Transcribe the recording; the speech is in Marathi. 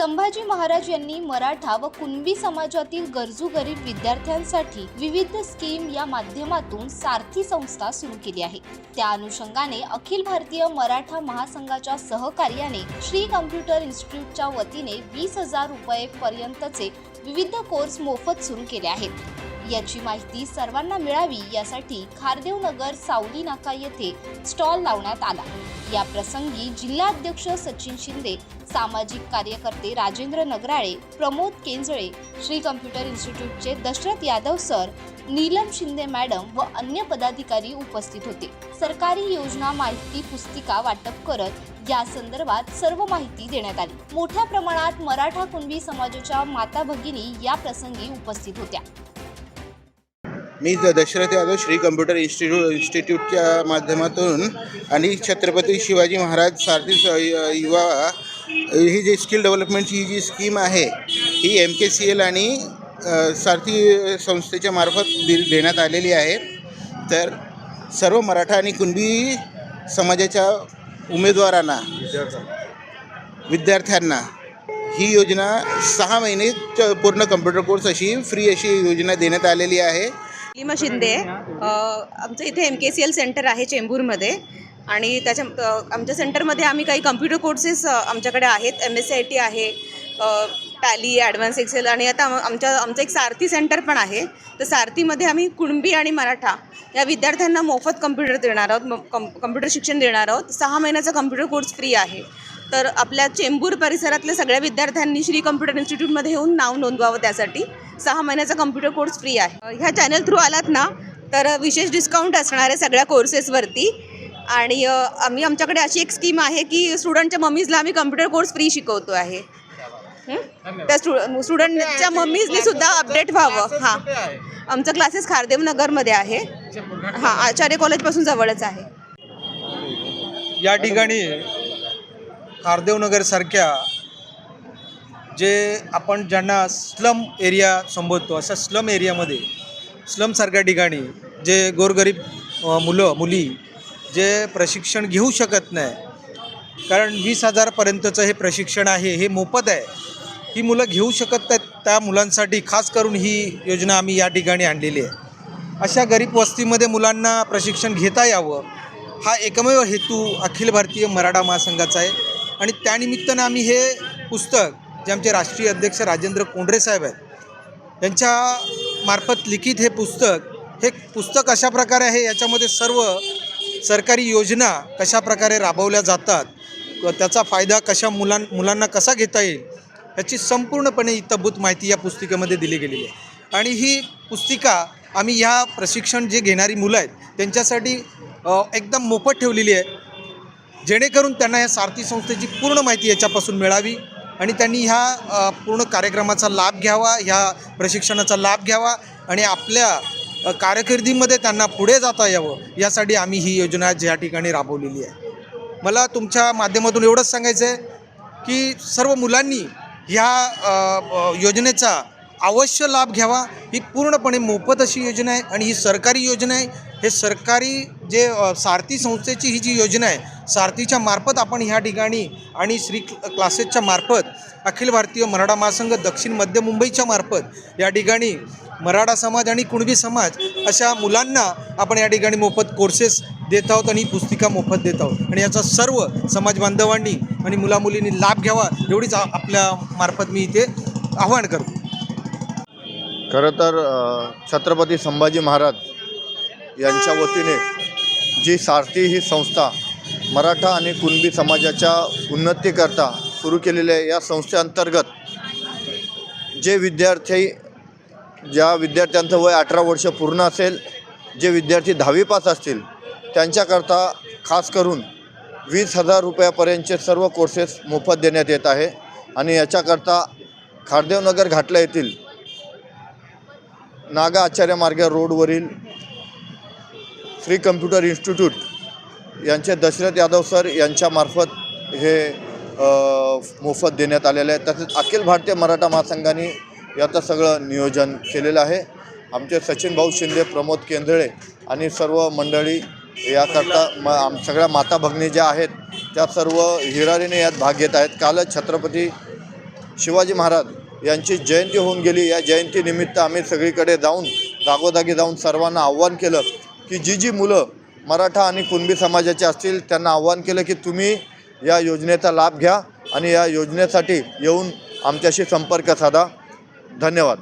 संभाजी महाराज यांनी मराठा व कुणबी समाजातील गरजू गरीब विद्यार्थ्यांसाठी विविध स्कीम या माध्यमातून सारथी संस्था सुरू केली आहे. त्या अनुषंगाने अखिल भारतीय मराठा महासंघाच्या सहकार्याने श्री कम्प्युटर इन्स्टिट्यूटच्या वतीने वीस हजार रुपये पर्यंतचे विविध कोर्स मोफत सुरू केले आहेत. याची माहिती सर्वांना मिळावी यासाठी खारदेवनगर सावली नाका येथे स्टॉल लावण्यात आला. या प्रसंगी जिल्हाध्यक्ष सचिन शिंदे सामाजिक कार्यकर्ते राजेंद्र नगराळे प्रमोद केंजळे श्री कम्प्युटर इन्स्टिट्यूटचे दशरथ यादव सर नीलम शिंदे मॅडम व अन्य पदाधिकारी उपस्थित होते. सरकारी योजना माहिती पुस्तिका वाटप करत या संदर्भात सर्व माहिती देण्यात आली. मोठ्या प्रमाणात मराठा कुणबी समाजाच्या माता भगिनी या प्रसंगी उपस्थित होत्या. मी दशरथ यादव श्री कम्प्युटर इन्स्टिट्यूट इन्स्टिट्यूटच्या माध्यमातून आणि छत्रपती शिवाजी महाराज सारथी स- युवा ही जी स्किल डेव्हलपमेंटची ही जी स्कीम आहे ही एम के सी एल आणि सारथी संस्थेच्या मार्फत दिल देण्यात आलेली आहे. तर सर्व मराठा आणि कुणबी समाजाच्या उमेदवारांना विद्यार्थ्यांना ही योजना सहा महिने च- पूर्ण कम्प्युटर कोर्स अशी फ्री अशी योजना देण्यात आलेली आहे. प्रतिमा शिंदे आमचं इथे M K C L centre आहे चेंबूरमध्ये. आणि त्याच्या आमच्या सेंटरमध्ये आम्ही काही कम्प्युटर कोर्सेस आमच्याकडे आहेत. M S C I T आहे टॅली ॲडव्हान्स एक्सेल आणि आता आमच्या आमचं एक सारथी सेंटर पण आहे. तर सारथीमध्ये आम्ही कुणबी आणि मराठा या विद्यार्थ्यांना मोफत कम्प्युटर देणार आहोत. कम कम्प्युटर शिक्षण देणार आहोत. सहा महिन्याचा कम्प्युटर कोर्स फ्री आहे. तर आपल्या चेंबूर परिसरातल्या सगळ्या विद्यार्थ्यांनी श्री कम्प्युटर इन्स्टिट्यूटमध्ये येऊन नाव नोंदवावं त्यासाठी. सहा महिन्याचा कम्प्युटर कोर्स फ्री आहे. ह्या चॅनल थ्रू आलात ना तर विशेष डिस्काउंट असणार आहे सगळ्या कोर्सेसवरती आणि आम्ही आमच्याकडे अशी एक स्कीम आहे की स्टुडंटच्या मम्मीजला आम्ही कम्प्युटर कोर्स फ्री शिकवतो आहे. हं? त्या स्टु स्टुडंटच्या मम्मीजनी सुद्धा अपडेट व्हावं. हां. आमचं क्लासेस खारदेव नगरमध्ये आहे. हां आचार्य कॉलेजपासून जवळच आहे. या ठिकाणी खारदेवनगरसारख्या जे आपण ज्यांना स्लम एरिया संबोधतो अशा स्लम एरियामध्ये स्लमसारख्या ठिकाणी जे गोरगरीब मुलं मुली जे प्रशिक्षण घेऊ शकत नाही कारण वीस हजारपर्यंतचं हे प्रशिक्षण आहे हे मोफत आहे. ही मुलं घेऊ शकत नाहीत त्या मुलांसाठी खास करून ही योजना आम्ही या ठिकाणी आणलेली आहे. अशा गरीब वस्तीमध्ये मुलांना प्रशिक्षण घेता यावं हा एकमेव हेतू अखिल भारतीय मराठा महासंघाचा आहे. आणि त्यानिमित्तानं आम्ही हे पुस्तक जे आमचे राष्ट्रीय अध्यक्ष राजेंद्र कोंडरे साहेब आहेत यांच्या मार्फत लिखित हे पुस्तक हे पुस्तक अशा प्रकारे आहे याच्यामध्ये सर्व सरकारी योजना कशा प्रकारे राबवल्या जातात व त्याचा फायदा कशा मुलां मुलांना कसा घेता येईल ह्याची संपूर्णपणे इतंभूत माहिती या पुस्तिकेमध्ये दिली गेलेली आहे. आणि ही पुस्तिका आम्ही ह्या प्रशिक्षण जे घेणारी मुलं आहेत त्यांच्यासाठी एकदम मोफत ठेवलेली आहे. जेणेकरून त्यांना या सारथी संस्थेची पूर्ण माहिती याच्यापासून मिळावी. आणि त्यांनी ह्या पूर्ण कार्यक्रमाचा लाभ घ्यावा ह्या प्रशिक्षणाचा लाभ घ्यावा आणि आपल्या कारकिर्दीमध्ये त्यांना पुढे जाता यावं यासाठी आम्ही ही योजना ज्या ठिकाणी राबवलेली आहे. मला तुमच्या माध्यमातून एवढंच सांगायचं आहे की सर्व मुलांनी ह्या योजनेचा अवश्य लाभ घ्यावा. ही पूर्णपणे मोफत अशी योजना आहे आणि ही सरकारी योजना आहे. हे सरकारी जे सारथी संस्थेची ही जी योजना आहे सारथीच्या मार्फत आपण ह्या ठिकाणी आणि श्री क्लासेसच्या मार्फत अखिल भारतीय मराठा महासंघ दक्षिण मध्य मुंबईच्या मार्फत या ठिकाणी मराठा समाज आणि कुणबी समाज अशा मुलांना आपण या ठिकाणी मोफत कोर्सेस देत आहोत आणि पुस्तिका मोफत देत आहोत. आणि याचा सर्व समाज बांधवांनी आणि मुलामुलींनी लाभ घ्यावा एवढीच आपल्या मार्फत मी इथे आवाहन करतो. खरं तर छत्रपती संभाजी महाराज यांच्या वतीने जी सारथी ही संस्था मराठा आणि कुणबी समाजाच्या उन्नतीकरता सुरू केलेल्या या संस्थेअंतर्गत जे विद्यार्थी ज्या विद्यार्थ्यांचं वय अठरा वर्ष पूर्ण असेल जे विद्यार्थी दहावी पास असतील त्यांच्याकरता खास करून वीस हजार रुपयापर्यंतचे सर्व कोर्सेस मोफत देण्यात येत आहे आणि याच्याकरता खारदेवनगर घाटला येथील नागा आचार्य मार्ग रोडवरील श्री कम्प्युटर इन्स्टिट्यूट यांचे दशरथ यादव सर यांच्यामार्फत हे मोफत देण्यात आलेलं आहे तसेच अखिल भारतीय मराठा महासंघाने याचं सगळं नियोजन केलेलं आहे. आमचे सचिन भाऊ शिंदे प्रमोद केंद्रे आणि सर्व मंडळी याकरता म आम सगळ्या माता भगिनी ज्या आहेत त्या सर्व हिरारीने यात भाग घेत आहेत. कालच छत्रपती शिवाजी महाराज यांची जयंती होऊन गेली. या जयंतीनिमित्त आम्ही सगळीकडे जाऊन जागोजागी जाऊन सर्वांना आव्हान केलं की जी जी मुलं मराठा आणि कुणबी समाजाचे असतील त्यांना आव्हान केलं की तुम्ही या योजनेचा लाभ घ्या आणि या योजनेसाठी येऊन आमच्याशी संपर्क साधा. धन्यवाद.